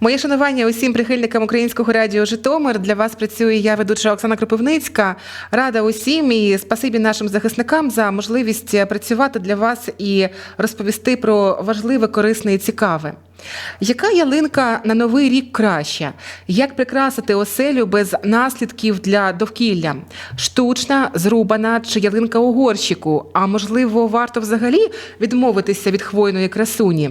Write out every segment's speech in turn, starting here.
Моє шанування усім прихильникам українського радіо Житомир. Для вас працює я, ведуча Оксана Кропивницька. Рада усім і спасибі нашим захисникам за можливість працювати для вас і розповісти про важливе, корисне і цікаве. Яка ялинка на новий рік краща? Як прикрасити оселю без наслідків для довкілля? Штучна, зрубана чи ялинка у горщику? А можливо, варто взагалі відмовитися від хвойної красуні?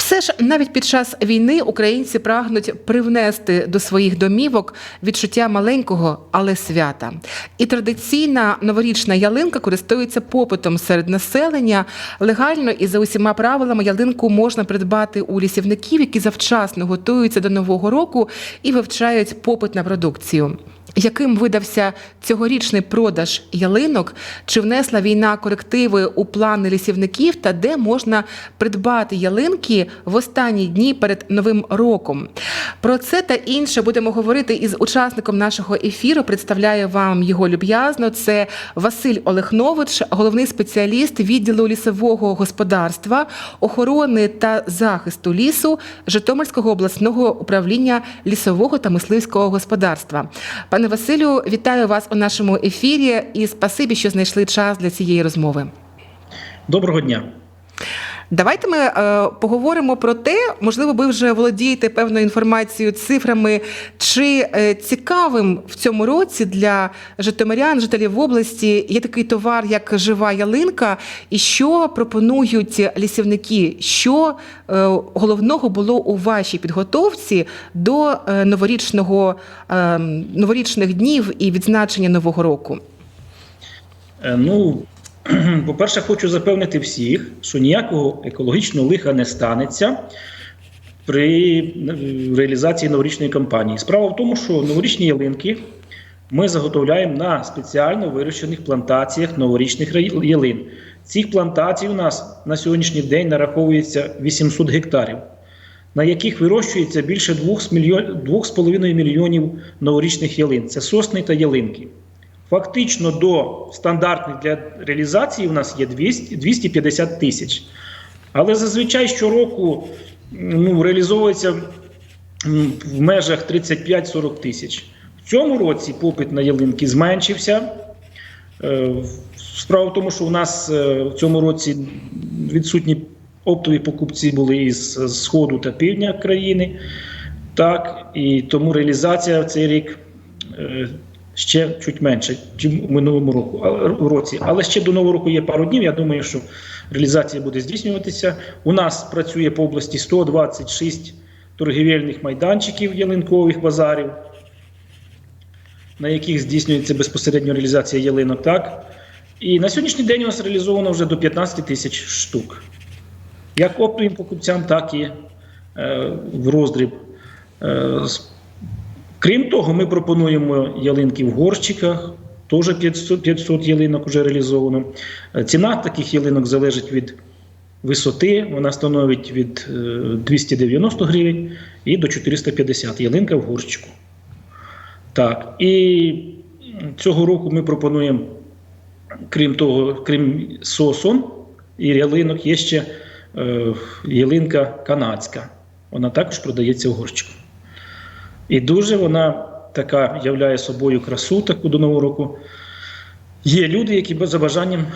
Все ж навіть під час війни українці прагнуть привнести до своїх домівок відчуття маленького, але свята. І традиційна новорічна ялинка користується попитом серед населення. Легально і за усіма правилами ялинку можна придбати у лісівників, які завчасно готуються до нового року і вивчають попит на продукцію. Яким видався цьогорічний продаж ялинок? Чи внесла війна корективи у плани лісівників та де можна придбати ялинки в останні дні перед новим роком? Про це та інше будемо говорити із учасником нашого ефіру. Представляю вам його люб'язно. Це Василь Олехнович, головний спеціаліст відділу лісового господарства, охорони та захисту лісу Житомирського обласного управління лісового та мисливського господарства. Пане Василю, вітаю вас у нашому ефірі і спасибі, що знайшли час для цієї розмови. Доброго дня. Давайте ми е, поговоримо про те, можливо, ви вже володієте певною інформацією, цифрами, чи е, цікавим в цьому році для житомирян, жителів області є такий товар, як жива ялинка, і що пропонують лісівники, що е, головного було у вашій підготовці до е, новорічного е, новорічних днів і відзначення нового року. Е, Ну, по-перше, хочу запевнити всіх, що ніякого екологічного лиха не станеться при е, реалізації новорічної кампанії. Справа в тому, що новорічні ялинки ми заготовляємо на спеціально вирощених плантаціях новорічних ялин. Цих плантацій у нас на сьогоднішній день нараховується 800 гектарів, на яких вирощується більше 2,5 мільйонів новорічних ялин. Це сосни та ялинки. Фактично до стандартних для реалізації у нас є 200, 250 тисяч. Але зазвичай щороку ну, реалізовується в межах 35-40 тисяч. В цьому році попит на ялинки зменшився. Е, Справа в тому, що у нас е, в цьому році відсутні оптові покупці були із сходу та півдня країни. Так, і тому реалізація в цей рік е, ще чуть менше, ніж у минулому року, році. Але ще до нового року є пару днів. Я думаю, що реалізація буде здійснюватися. У нас працює по області 126 торгівельних майданчиків ялинкових базарів, на яких здійснюється безпосередньо реалізація ялинок. Так? І на сьогоднішній день у нас реалізовано вже до 15 тисяч штук. Як оптовим покупцям, так і е, в роздріб. Е, Крім того, ми пропонуємо ялинки в горщиках, теж 500, 500 ялинок вже реалізовано. Е, Ціна таких ялинок залежить від висоти, вона становить від е, 290 гривень і до 450 ялинка в горщику. Так, і цього року ми пропонуємо, крім того, крім сосон і ялинок, є ще е, ялинка канадська. Вона також продається в горщику. І дуже вона така являє собою красу таку до Нового року. Є люди, які за бажанням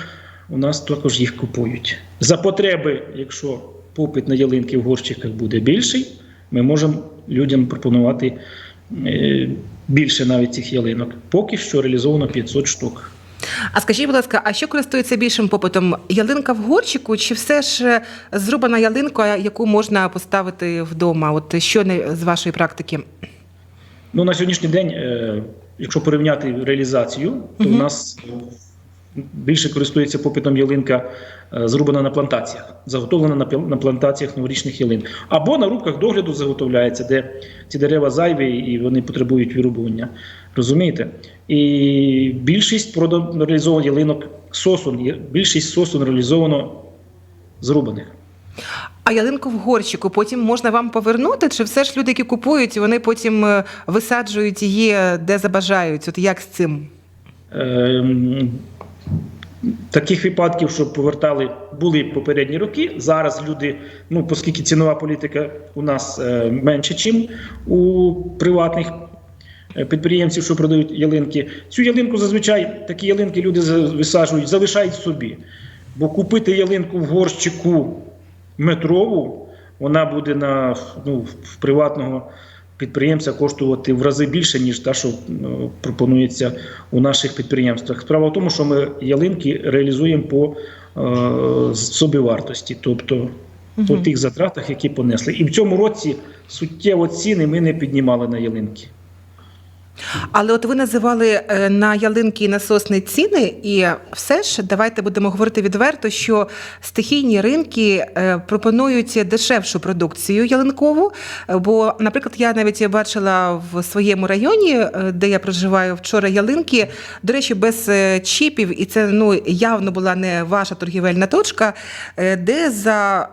у нас також їх купують. За потреби, якщо попит на ялинки в горщиках буде більший, ми можемо людям пропонувати е, більше навіть цих ялинок. Поки що реалізовано 500 штук. А скажіть, будь ласка, а що користується більшим попитом? Ялинка в горщику, чи все ж е, зрубана ялинка, яку можна поставити вдома? От що з вашої практики? Ну, на сьогоднішній день, е, якщо порівняти реалізацію, то в нас більше користується попитом ялинка е, зрубана на плантаціях, заготовлена на, на плантаціях новорічних ялин. Або на рубках догляду заготовляється, де ці дерева зайві і вони потребують вирубування. Розумієте? І більшість прода- реалізовано ялинок сосон, є- більшість сосон реалізовано зрубаних. А ялинку в горщику потім можна вам повернути? Чи все ж люди, які купують, вони потім е, висаджують її де забажають? От як з цим? Ем, Таких випадків, що повертали, були попередні роки. Зараз люди, ну оскільки цінова політика у нас е, менше, ніж у приватних е, підприємців, що продають ялинки. Цю ялинку зазвичай такі ялинки люди висаджують, залишають собі. Бо купити ялинку в горщику метрову, вона буде на ну, в приватного підприємця коштувати в рази більше, ніж та, що ну, пропонується у наших підприємствах. Справа в тому, що ми ялинки реалізуємо по е, собівартості, тобто по тих затратах, які понесли. І в цьому році суттєво ціни ми не піднімали на ялинки. Але от ви називали е, на ялинки і на сосни ціни, і все ж давайте будемо говорити відверто, що стихійні ринки е, пропонують дешевшу продукцію ялинкову. Бо, наприклад, я навіть бачила в своєму районі, е, де я проживаю вчора ялинки, до речі, без чіпів, і це ну явно була не ваша торгівельна точка, де за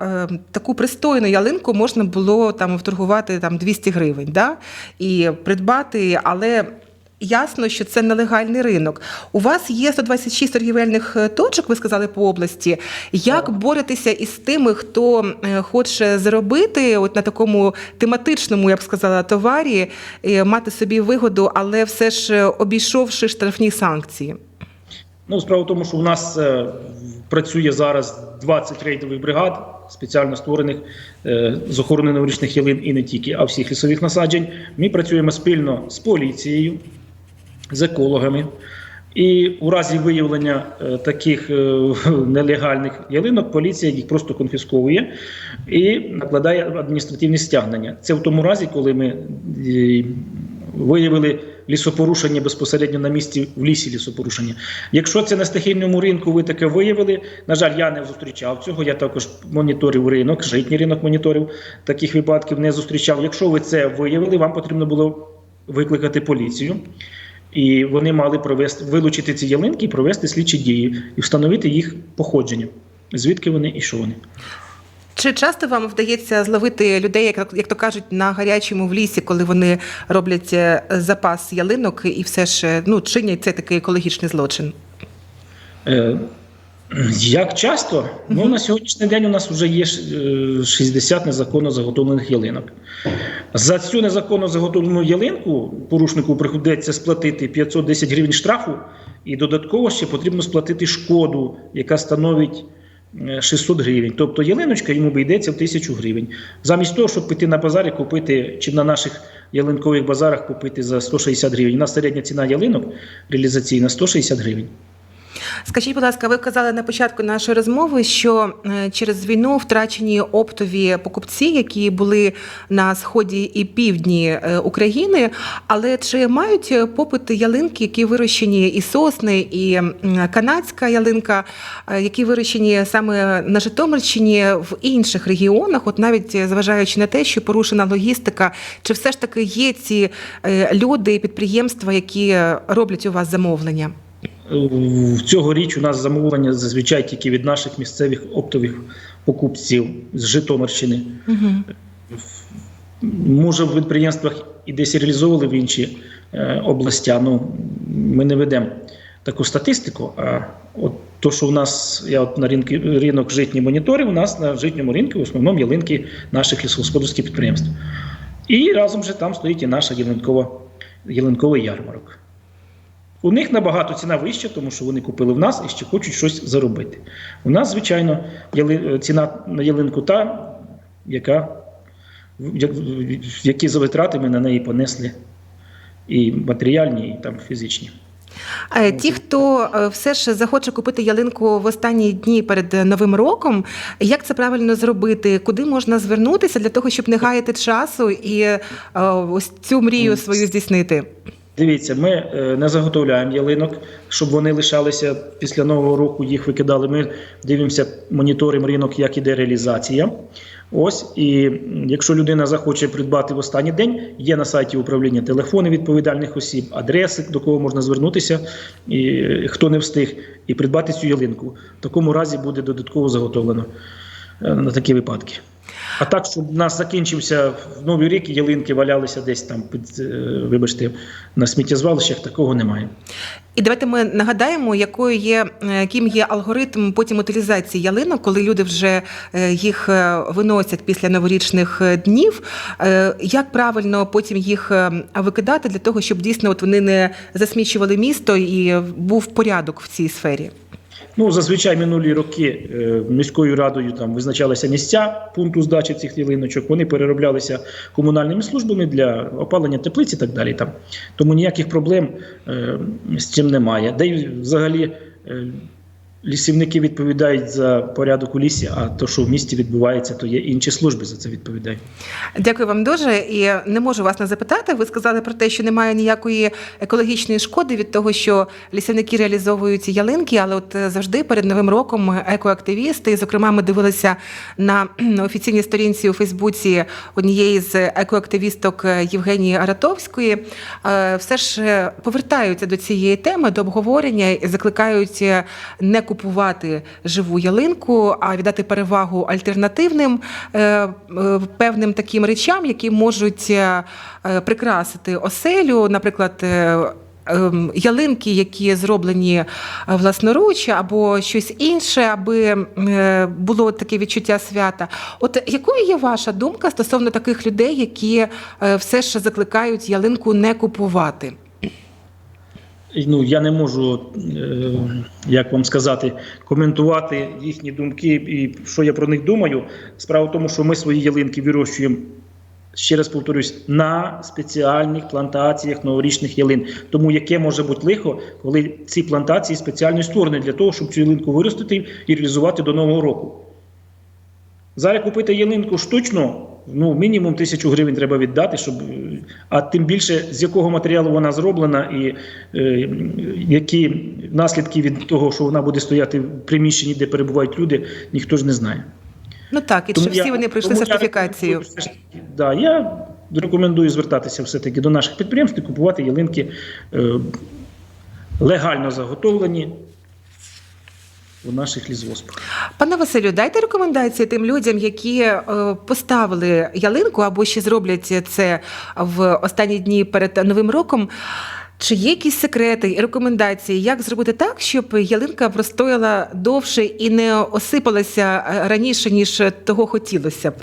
таку пристойну ялинку можна було там вторгувати там 200 гривень, да? і придбати, але. Ясно, що це нелегальний ринок. У вас є 126 торгівельних е, точок, ви сказали по області. Як боретися із тими, хто е, хоче заробити от на такому тематичному, я б сказала, товарі, е, мати собі вигоду, але все ж обійшовши штрафні санкції? Ну, справа в тому, що у нас е, працює зараз 20 рейдових бригад, спеціально створених е, з охорони новорічних ялин і не тільки, а всіх лісових насаджень. Ми працюємо спільно з поліцією, з екологами. І у разі виявлення е, таких е, нелегальних ялинок поліція їх просто конфісковує і накладає адміністративні стягнення. Це в тому разі, коли ми е, виявили лісопорушення безпосередньо на місці в лісі лісопорушення. Якщо це на стихійному ринку, ви таке виявили. На жаль, я не зустрічав цього. Я також моніторив ринок, житній ринок моніторив таких випадків не зустрічав. Якщо ви це виявили, вам потрібно було викликати поліцію. І вони мали провести вилучити ці ялинки і провести слідчі дії і встановити їх походження, звідки вони і що вони. Чи часто вам вдається зловити людей, як, як то кажуть, на гарячому в лісі, коли вони роблять е, запас ялинок і все ж е, ну, чинять цей такий екологічний злочин? Е, як часто? Ну, на сьогоднішній день у нас вже є е, 60 незаконно заготовлених ялинок. За цю незаконно заготовлену ялинку порушнику приходиться сплатити 510 гривень штрафу, і додатково ще потрібно сплатити шкоду, яка становить е, 600 гривень. Тобто ялиночка йому обійдеться в 1000 гривень. Замість того, щоб піти на базар і купити, чи на наших ялинкових базарах купити за 160 гривень. У нас середня ціна ялинок реалізаційна 160 гривень. Скажіть, будь ласка, ви казали на початку нашої розмови, що е, через війну втрачені оптові покупці, які були на сході і півдні е, України. Але чи мають попит ялинки, які вирощені і сосни, і канадська ялинка, е, які вирощені саме на Житомирщині в інших регіонах, от навіть зважаючи на те, що порушена логістика, чи все ж таки є ці люди, підприємства, які роблять у вас замовлення? В цього річ у нас замовлення зазвичай тільки від наших місцевих оптових покупців з Житомирщини. Може, в підприємствах і десь реалізовували в інші е, областя. Ну ми не ведемо таку статистику. А от то, що у нас я от на ринки, ринок житній моніторив, у нас на житньому ринку в основному ялинки наших лісогосподарських підприємств. І разом же там стоїть і наша ялинкова, ялинковий ярмарок. У них набагато ціна вища, тому що вони купили в нас і ще хочуть щось заробити. У нас, звичайно, ціна на ялинку та, яка, які за витрати ми на неї понесли і матеріальні, і там фізичні. Е, Ті, хто е, все ж захоче купити ялинку в останні дні перед е, новим роком, як це правильно зробити? Куди можна звернутися для того, щоб не гаяти часу і е, ось цю мрію свою здійснити? Дивіться, ми е, не заготовляємо ялинок, щоб вони лишалися після нового року, їх викидали. Ми дивимося, моніторимо ринок, як іде реалізація. Ось і якщо людина захоче придбати в останній день, є на сайті управління телефони відповідальних осіб, адреси, до кого можна звернутися, і е, хто не встиг, і придбати цю ялинку. В такому разі буде додатково заготовлено е, на такі випадки. А так, щоб у нас закінчився в Новий рік, ялинки валялися десь там, під, е, вибачте, на сміттєзвалищах, такого немає. І давайте ми нагадаємо, якою є е, яким є алгоритм потім утилізації ялинок, коли люди вже е, їх виносять після новорічних днів. Як правильно потім їх викидати для того, щоб дійсно от вони не засмічували місто і був порядок в цій сфері? Ну, зазвичай минулі роки е, міською радою там визначалися місця пункту здачі цих ялиночок. Вони перероблялися комунальними службами для опалення теплиці і так далі. Там. Тому ніяких проблем е, з цим немає. Де взагалі е, лісівники відповідають за порядок у лісі, а то, що в місті відбувається, то є інші служби за це відповідають. Дякую вам дуже. І не можу вас не запитати. Ви сказали про те, що немає ніякої екологічної шкоди від того, що лісівники реалізовують ялинки, але от е, завжди перед новим роком екоактивісти, зокрема, ми дивилися на офіційній сторінці у Фейсбуці однієї з екоактивісток е, Євгенії Аратовської, е, все ж повертаються до цієї теми, до обговорення і закликають не купувати живу ялинку, а віддати перевагу альтернативним е, е, певним таким речам, які можуть е, прикрасити оселю, наприклад. ем, Ялинки, які зроблені власноруч, або щось інше, аби було таке відчуття свята. От якою є ваша думка стосовно таких людей, які все ж закликають ялинку не купувати? Ну, я не можу, е, як вам сказати, коментувати їхні думки і що я про них думаю. Справа в тому, що ми свої ялинки вирощуємо. Ще раз повторюсь, на спеціальних плантаціях новорічних ялин. Тому яке може бути лихо, коли ці плантації спеціально створені для того, щоб цю ялинку виростити і реалізувати до нового року. Зараз купити ялинку штучно, ну мінімум тисячу гривень треба віддати, щоб е, а тим більше з якого матеріалу вона зроблена, і е, які наслідки від того, що вона буде стояти в приміщенні, де перебувають люди, ніхто ж не знає. Ну так, і Тому що всі я- вони пройшли я сертифікацію. таки- Да, я рекомендую звертатися все-таки до наших підприємств і купувати ялинки е, легально заготовлені у наших лісгоспах. Пане Василю, дайте рекомендації тим людям, які е, поставили ялинку або ще зроблять це в останні дні перед новим роком. Чи є якісь секрети і рекомендації, як зробити так, щоб ялинка простояла довше і не осипалася е, раніше, ніж того хотілося б?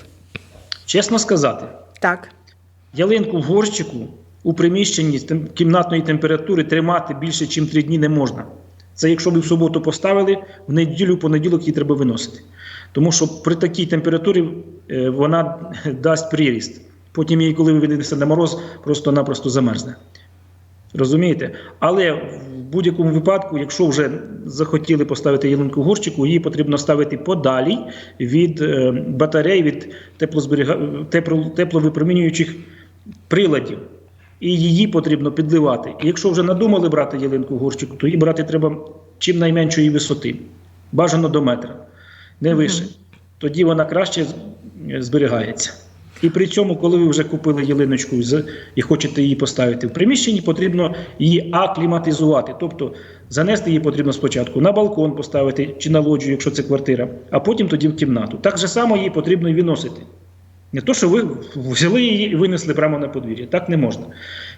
Чесно сказати, Так. ялинку в горщику у приміщенні кімнатної температури тримати більше, ніж 3 дні не можна. Це якщо ви в суботу поставили, в неділю, понеділок її треба виносити. Тому що при такій температурі е, вона дасть приріст. Потім її, коли ви винесете на мороз, просто-напросто замерзне. Розумієте? Але в будь-якому випадку, якщо вже захотіли поставити ялинку в горщику, її потрібно ставити подалі від е, батарей, від теплозберіга... тепловипромінюючих приладів. І її потрібно підливати. І якщо вже надумали брати ялинку в горщику, то її брати треба чим найменшої висоти, бажано до метра, не вище. Тоді вона краще зберігається. І при цьому, коли ви вже купили ялиночку і хочете її поставити в приміщенні, потрібно її акліматизувати. Тобто занести її потрібно спочатку на балкон поставити чи на лоджію, якщо це квартира, а потім тоді в кімнату. Так же само її потрібно і виносити. Не то, що ви взяли її і винесли прямо на подвір'я. Так не можна.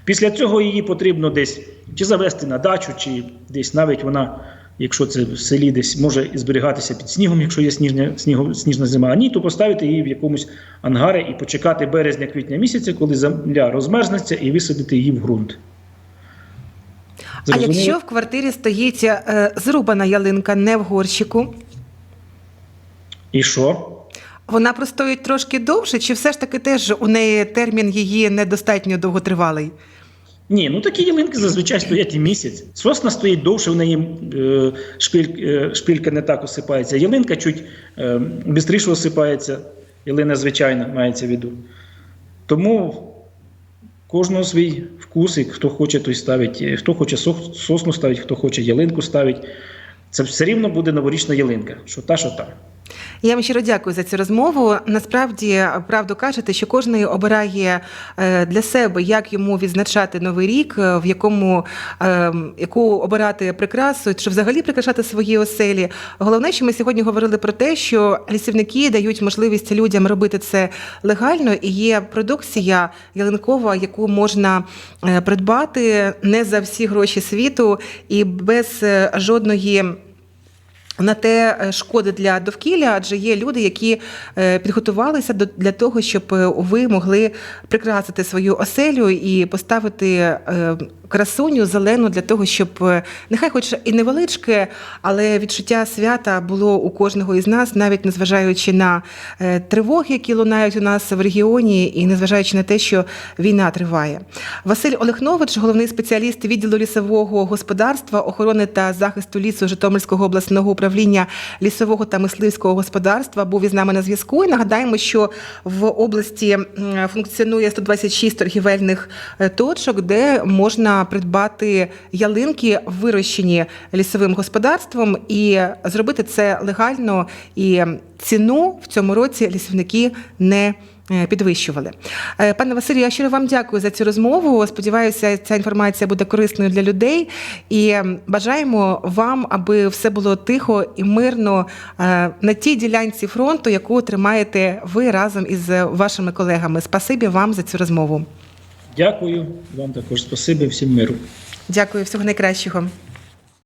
Після цього її потрібно десь чи завести на дачу, чи десь навіть вона, якщо це в селі, десь може зберігатися під снігом, якщо є сніжня, снігу, сніжна зима. А ні, то поставити її в якомусь ангарі і почекати березня-квітня місяця, коли земля розмерзнеться, і висадити її в ґрунт. А якщо в квартирі стоїть е, зрубана ялинка не в горщику, І що? Вона простоїть трошки довше, чи все ж таки теж у неї термін її недостатньо довготривалий? Ні, ну такі ялинки зазвичай стоять і місяць. Сосна стоїть довше, в неї е, шпиль, е, шпилька не так осипається. Ялинка чуть е, швидше осипається, ялина звичайна мається в виду. Тому кожного свій вкус, і хто хоче, той ставить. Е, Хто хоче сосну ставить, хто хоче ялинку ставить. Це все рівно буде новорічна ялинка, що та, що та. Я вам щиро дякую за цю розмову. Насправді, правду кажете, що кожен обирає е, для себе, як йому відзначати новий рік, е, в якому е, яку обирати прикрасу, чи взагалі прикрашати свої оселі. Головне, що ми сьогодні говорили про те, що лісівники дають можливість людям робити це легально, і є продукція ялинкова, яку можна придбати не за всі гроші світу і без жодної. На те е, шкоди для довкілля, адже є люди, які е, підготувалися для того, щоб е, ви могли прикрасити свою оселю і поставити красуню зелену для того, щоб е, нехай, хоч і невеличке, але відчуття свята було у кожного із нас, навіть незважаючи на е, тривоги, які лунають у нас в регіоні, і незважаючи на те, що війна триває. Василь Олехнович, головний спеціаліст відділу лісового господарства, охорони та захисту лісу Житомирського обласного управління лісового та мисливського господарства, був із нами на зв'язку. І нагадаємо, що в області функціонує 126 торгівельних е, точок, де можна придбати ялинки, вирощені лісовим господарством, і зробити це легально. І ціну в цьому році лісівники не е, підвищували. Е, Пане Василю, я щиро вам дякую за цю розмову. Сподіваюся, ця інформація буде корисною для людей. І бажаємо вам, аби все було тихо і мирно е, на тій ділянці фронту, яку тримаєте ви разом із вашими колегами. Спасибі вам за цю розмову. Дякую вам також. Спасибі всім миру. Дякую, всього найкращого.